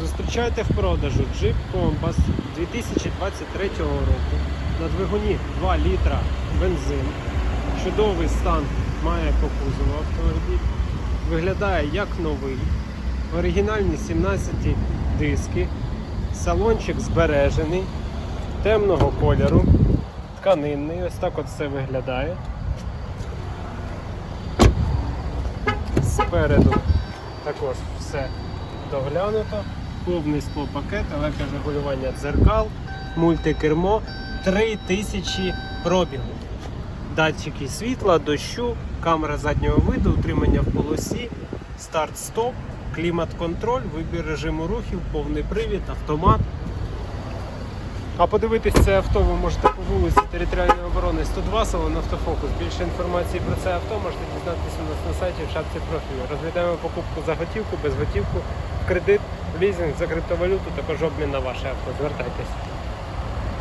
Зустрічайте в продажу Jeep Compass 2023 року на двигуні 2 літра бензин. Чудовий стан має по кузову автомобіль. Виглядає як новий. Оригінальні 17 диски. Салончик збережений, темного кольору, тканинний. Ось так от все виглядає. Спереду також все доглянуто. Повний склопакет, електрорегулювання дзеркал, мультикермо, 3000 пробігу. Датчики світла, дощу, камера заднього виду, утримання в полосі, старт-стоп, клімат-контроль, вибір режиму рухів, повний привід, автомат. А подивитись це авто ви можете по вулиці Територіальної оборони 102, салон автофокус. Більше інформації про це авто можете дізнатися у нас на сайті в шапці профілю. Розглядаємо покупку за готівку, без готівку, кредит, лізинг, за криптовалюту, також обмін на ваше авто. Звертайтесь.